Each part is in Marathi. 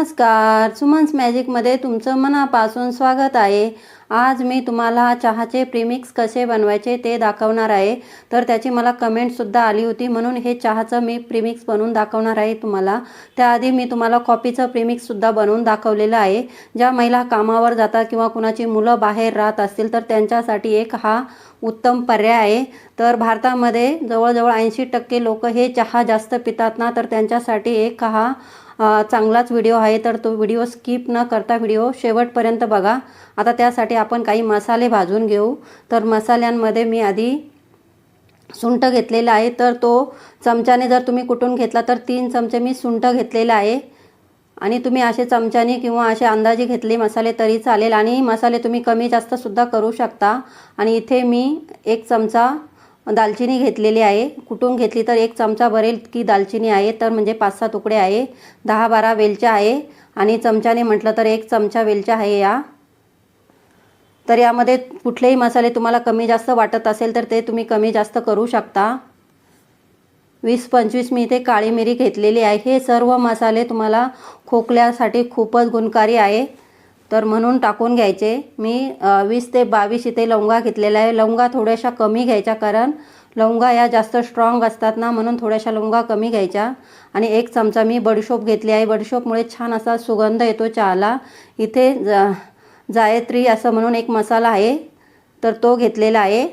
नमस्कार सुमन्स मॅजिकमध्ये तुमचं मनापासून स्वागत आहे. आज मी तुम्हाला चहाचे प्रीमिक्स कसे बनवायचे ते दाखवणार आहे. तर त्याची मला कमेंटसुद्धा आली होती म्हणून हे चहाचं मी प्रीमिक्स बनवून दाखवणार आहे तुम्हाला. त्याआधी मी तुम्हाला कॉफीचं प्रीमिक्ससुद्धा बनवून दाखवलेलं आहे. ज्या महिला कामावर जातात किंवा कुणाची मुलं बाहेर राहत असतील तर त्यांच्यासाठी एक हा उत्तम पर्याय आहे. तर भारतामध्ये जवळजवळ ऐंशी टक्के लोक हे चहा जास्त पितात ना तर त्यांच्यासाठी एक हा चांगलाच व्हिडिओ आहे तर तो व्हिडिओ स्किप न करता व्हिडिओ शेवटपर्यंत बघा. आता त्यासाठी आपण काही मसाले भाजून घेऊ. तर मसाल्यांमध्ये मी आधी सुंठ घेतलेला आहे. तर तो चमच्याने जर तुम्ही कुठून घेतला तर तीन चमचे मी सुंठ घेतलेला आहे. आणि तुम्ही असे चमच्याने किंवा असे अंदाजे घेतले मसाले तरी चालेल. आणि मसाले तुम्ही कमी जास्तसुद्धा करू शकता. आणि इथे मी एक चमचा दालचिनी घेतलेली आहे. कुटून घेतली तर एक चमचा भरेल की दालचिनी आहे. तर म्हणजे पाच सहा तुकडे आहे. दहा बारा वेलच्या आहे. आणि चमच्याने म्हटलं तर एक चमचा वेलच्या आहे या. तर यामध्ये कुठलेही मसाले तुम्हाला कमी जास्त वाटत असेल तर ते तुम्ही कमी जास्त करू शकता. वीस पंचवीस मी इथे काळी मिरी घेतलेली आहे. हे सर्व मसाले तुम्हाला खोकल्यासाठी खूपच गुणकारी आहे. तर म्हणून टाकून घ्यायचे. मी वीस ते बावीस इथे लवंगा घेतलेल्या आहे. लवंगा थोड्याशा कमी घ्यायच्या कारण लवंगा या जास्त स्ट्रॉंग असतात ना म्हणून थोड्याशा लवंगा कमी घ्यायच्या. आणि एक चमचा मी बडीशोप घेतली आहे. बडीशोपमुळे छान असा सुगंध येतो चहाला. इथे जा जायत्री असं म्हणून एक मसाला आहे. तर तो घेतलेला आहे.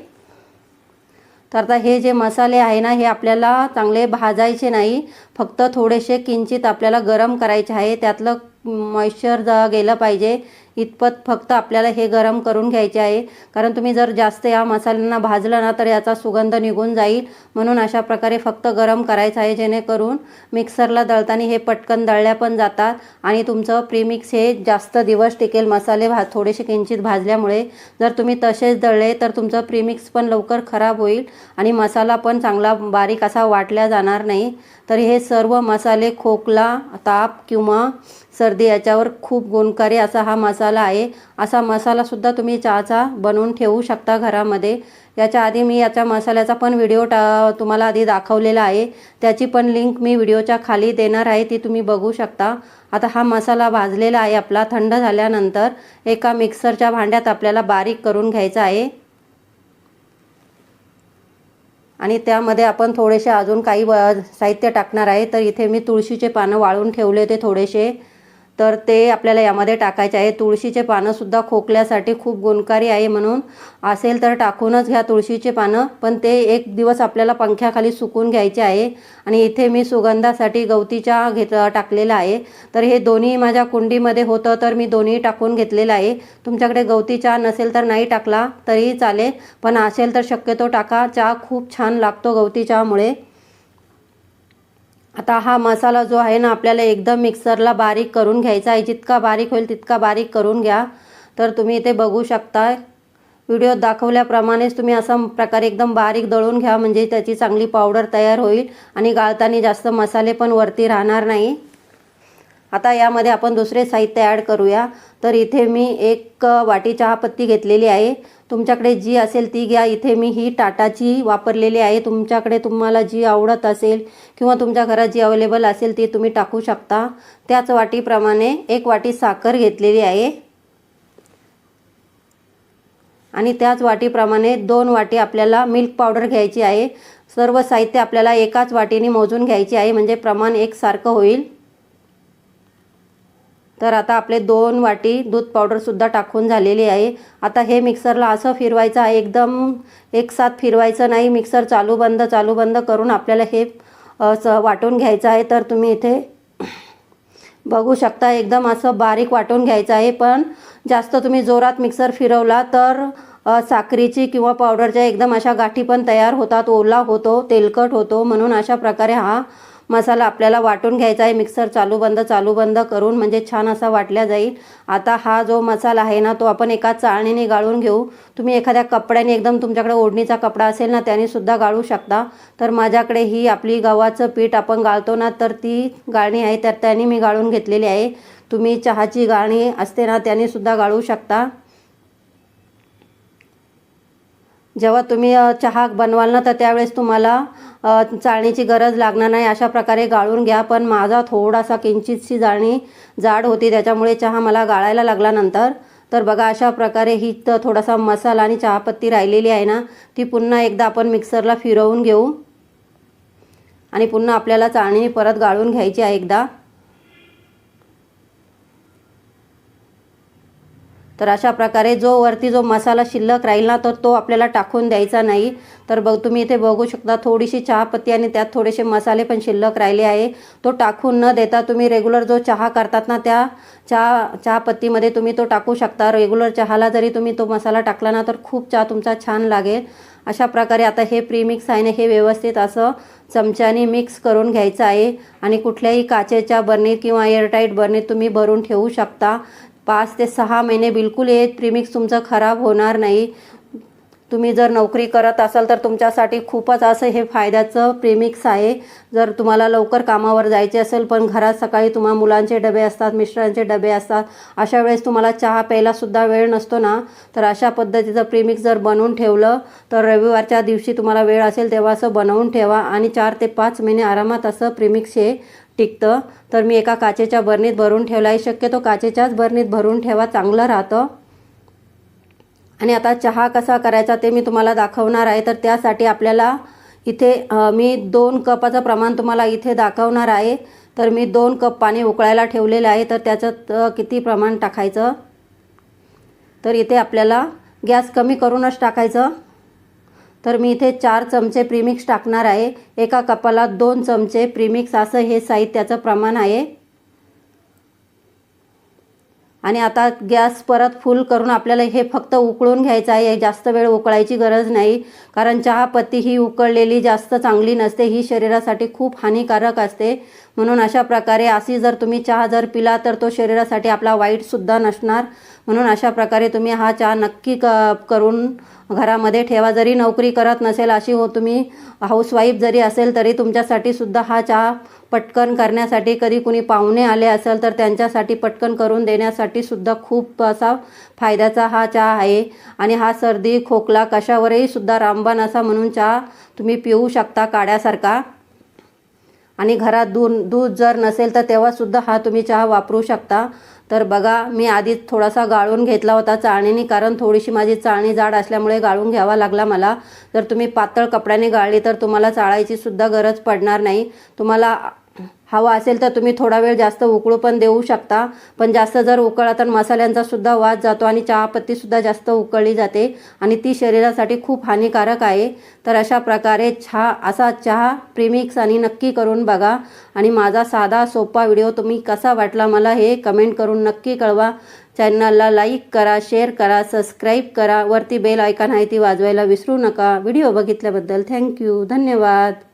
तर आता हे जे मसाले आहे ना हे आपल्याला चांगले भाजायचे नाही. फक्त थोडेसे किंचित आपल्याला गरम करायचे आहे. त्यातलं मॉइश्चर ज गेलं पाहिजे. इतपत फक्त आपल्याला हे गरम करून घ्यायचे आहे. कारण तुम्ही जर जास्त या मसाल्यांना भाजलं ना तर याचा सुगंध निघून जाईल. म्हणून अशा प्रकारे फक्त गरम करायचं आहे जेणेकरून मिक्सरला दळताना हे पटकन दळल्या पण जातात. आणि तुमचं प्रीमिक्स हे जास्त दिवस टिकेल. मसाले भा थोडेसे किंचित भाजल्यामुळे जर तुम्ही तसेच दळले तर तुमचं प्रीमिक्स पण लवकर खराब होईल. आणि मसाला पण चांगला बारीक असा वाटल्या जाणार नाही. तर हे सर्व मसाले खोकला ताप किंवा सर्दी याच्यावर खूप गुणकारी असा हा मसाला आहे. असा मसालासुद्धा तुम्ही चहाचा बनवून ठेवू शकता घरामध्ये. याच्या आधी मी याच्या मसाल्याचा पण व्हिडिओ टा तुम्हाला आधी दाखवलेला आहे. त्याची पण लिंक मी व्हिडिओच्या खाली देणार आहे ती तुम्ही बघू शकता. आता हा मसाला भाजलेला आहे आपला थंड झाल्यानंतर एका मिक्सरच्या भांड्यात आपल्याला बारीक करून घ्यायचा आहे. आणि त्यामध्ये आपण थोडेसे अजून काही व साहित्य टाकणार आहे. तर इथे मी तुळशीचे पानं वाळून ठेवले होते थोडेसे. तर ते आपल्याला यामध्ये टाकायचे आहे. तुळशीचे पानंसुद्धा खोकल्यासाठी खूप गुणकारी आहे म्हणून असेल तर टाकूनच घ्या तुळशीचे पानं. पण ते एक दिवस आपल्याला पंख्याखाली सुकून घ्यायचे आहे. आणि इथे मी सुगंधासाठी गवती चहा घेत टाकलेला आहे. तर हे दोन्ही माझ्या कुंडीमध्ये होतं तर मी दोन्ही टाकून घेतलेलं आहे. तुमच्याकडे गवती चहा नसेल तर नाही टाकला तरीही चालेल. पण असेल तर शक्यतो टाका. चहा खूप छान लागतो गवती चहामुळे. आता हा मसाला जो आहे ना आपल्याला एकदम मिक्सरला बारीक करून घ्यायचा आहे. जितका बारीक होईल तितका बारीक करून घ्या. तर तुम्ही इथे बघू शकता व्हिडिओत दाखवल्याप्रमाणेच तुम्ही असा प्रकारे एकदम बारीक दळून घ्या. म्हणजे त्याची चांगली पावडर तयार होईल. आणि गाळताना जास्त मसाले पण वरती राहणार नाही. आता यामध्ये आपण दुसरे साहित्य ॲड करूया. तर इथे मी एक वाटी चहापत्ती घेतलेली आहे. तुमच्याकडे जी असेल ती घ्या. इथे मी ही टाटाची वापरलेली आहे. तुमच्याकडे तुम्हाला जी आवडत असेल किंवा तुमच्या घरात जी अवेलेबल असेल ती तुम्ही टाकू शकता. त्याच वाटीप्रमाणे एक वाटी साखर घेतलेली आहे. आणि त्याच वाटीप्रमाणे दोन वाटी आपल्याला मिल्क पावडर घ्यायची आहे. सर्व साहित्य आपल्याला एकाच वाटीने मोजून घ्यायचे आहे. म्हणजे प्रमाण एकसारखं होईल. तर आता आपले दोन वाटी दूध पावडरसुद्धा टाकून झालेली आहे. आता हे मिक्सरला असं फिरवायचं आहे एकदम एकसाथ फिरवायचं नाही. मिक्सर चालू बंद चालू बंद करून आपल्याला हे असं वाटून घ्यायचं आहे. तर तुम्ही इथे बघू शकता एकदम असं बारीक वाटून घ्यायचं आहे. पण जास्त तुम्ही जोरात मिक्सर फिरवला तर साखरीची साखरेची किंवा पावडरच्या एकदम अशा गाठी पण तयार होतात. ओला होतो तेलकट होतो. म्हणून अशा प्रकारे हा मसाला आपल्याला वाटून घ्यायचा आहे. मिक्सर चालू बंद चालू बंद करून म्हणजे छान असा वाटल्या जाईल. आता हा जो मसाला आहे ना तो आपण एका चाळणीने गाळून घेऊ. तुम्ही एखाद्या कपड्याने एकदम तुमच्याकडे ओढणीचा कपडा असेल ना त्याने सुद्धा गाळू शकता. तर माझ्याकडे ही आपली गव्हाचं पीठ आपण गाळतो ना तर ती गाळणी आहे तर त्याने मी गाळून घेतलेली आहे. तुम्ही चहाची गाळणी असते ना त्याने सुद्धा गाळू शकता. जेव्हा तुम्ही चहा बनवाल ना तर त्यावेळेस तुम्हाला चाळणीची गरज लागणार नाही अशा प्रकारे गाळून घ्या. पण माझा थोडासा किंचितशी जाळणी जाड होती त्याच्यामुळे चहा मला गाळायला लागला नंतर. तर बघा अशा प्रकारे ही तर थोडासा मसाला आणि चहापत्ती राहिलेली आहे ना ती पुन्हा एकदा आपण मिक्सरला फिरवून घेऊ. आणि पुन्हा आपल्याला चाळणी परत गाळून घ्यायची आहे एकदा. तर अशा प्रकारे जो वरती जो मसाला शिल्लक राहील ना तर तो आपल्याला टाकून द्यायचा नाही. तर बघ तुम्ही इथे बघू शकता थोडीशी चहापत्ती आणि त्यात थोडेसे मसाले पण शिल्लक राहिले आहे. तो टाकून न देता तुम्ही रेग्युलर जो चहा करतात ना त्या चहा चहापत्तीमध्ये तुम्ही तो टाकू शकता. रेग्युलर चहाला जरी तुम्ही तो मसाला टाकला ना तर खूप चहा तुमचा छान लागेल. अशा प्रकारे आता हे प्रीमिक्स आहे ना हे व्यवस्थित असं चमच्याने मिक्स करून घ्यायचं आहे. आणि कुठल्याही काचेच्या बर्नीत किंवा एअरटाईट बर्नीत तुम्ही भरून ठेवू शकता. पाच ते सहा महिने बिलकुल हे प्रीमिक्स तुमचं खराब होणार नाही. तुम्ही जर नोकरी करत असाल तर तुमच्यासाठी खूपच असं हे फायद्याचं प्रेमिक्स आहे. जर तुम्हाला लवकर कामावर जायचे असेल पण घरात सकाळी तुम्हा मुलांचे डबे असतात मिस्टरांचे डबे असतात अशा वेळेस तुम्हाला चहा प्यायलासुद्धा वेळ नसतो ना. तर अशा पद्धतीचं प्रीमिक्स जर बनवून ठेवलं तर रविवारच्या दिवशी तुम्हाला वेळ असेल तेव्हा असं बनवून ठेवा आणि चार ते पाच महिने आरामात असं प्रीमिक्स हे टिकतं. तर मी एका काचेच्या बरणीत भरून ठेवला आहे शक्यतो काचेच्याच बरणीत भरून ठेवा चांगलं राहतं. आणि आता चहा कसा करायचा ते मी तुम्हाला दाखवणार आहे. तर त्यासाठी आपल्याला इथे मी दोन कपाचं प्रमाण तुम्हाला इथे दाखवणार आहे. तर मी दोन कप पाणी उकळायला ठेवलेलं आहे. तर त्याच्यात किती प्रमाण टाकायचं? तर इथे आपल्याला गॅस कमी करूनच टाकायचं. तर मी इथे चार चमचे प्रीमिक्स टाकणार आहे. एका कपाला दोन चमचे प्रीमिक्स. असं हे साहित्याचं प्रमाण आहे. आणि आता गॅस परत फुल करून आपल्याला हे फक्त उकळून घ्यायचं आहे. जास्त वेळ उकळायची गरज नाही. कारण चहापत्ती ही उकळलेली जास्त चांगली नसते. ही शरीरासाठी खूप हानिकारक असते. म्हणून अशा प्रकारे अशी जर तुम्ही चहा जर पिला तर तो शरीरासाठी आपला वाईटसुद्धा नसणार. म्हणून अशा प्रकारे तुम्ही हा चहा नक्की क करून घरामध्ये ठेवा. जरी नोकरी करत नसेल अशी हो तुम्ही हाऊसवाईफ जरी असेल तरी तुमच्यासाठी सुद्धा हा चहा पटकन करण्यासाठी कधी कुणी पाहुणे आले असेल तर त्यांच्यासाठी पटकन करून देण्यासाठी सुद्धा खूप असा फायद्याचा हा चहा आहे. आणि हा सर्दी खोकला कशावरही सुद्धा रामबाण असा म्हणून चहा तुम्ही पिऊ शकता काड्यासारखा. आणि घरात दूध दूध जर नसेल तर तेव्हासुद्धा हा तुम्ही चहा वापरू शकता. तर बघा मी आधीच थोडासा गाळून घेतला होता चाळणीने कारण थोडीशी माझी चाळणी जाड असल्यामुळे गाळून घ्यावा लागला मला. जर तुम्ही पातळ कपड्याने गाळली तर तुम्हाला चाळायची सुद्धा गरज पडणार नाही. तुम्हाला हवा असेल तर तुम्ही थोडा वेळ जास्त उकळू पण देऊ शकता. पण जास्त जर उकळला तर मसाल्यांचा सुद्धा वास जातो आणि चहापत्तीसुद्धा जास्त उकळली जाते आणि ती शरीरासाठी खूप हानिकारक आहे. तर अशा प्रकारे चहा असा चहा प्रिमिक्स आणि नक्की करून बघा. आणि माझा साधा सोपा व्हिडिओ तुम्ही कसा वाटला मला हे कमेंट करून नक्की कळवा. चॅनलला लाईक करा शेअर करा सबस्क्राईब करा. वरती बेल आयकॉन आहे ती वाजवायला विसरू नका. व्हिडिओ बघितल्याबद्दल थँक्यू. धन्यवाद.